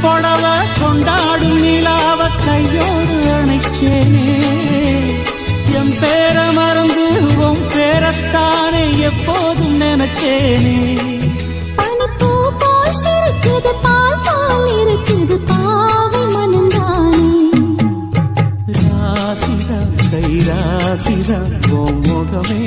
புடவ கொண்டாடும் நிலாவ கையோடு அணைச்சேனே. என் பேர மறந்து உன் பேரத்தானே எப்போதும் நினைச்சேனே. ராசிதம் கை ராசிதம் முகமே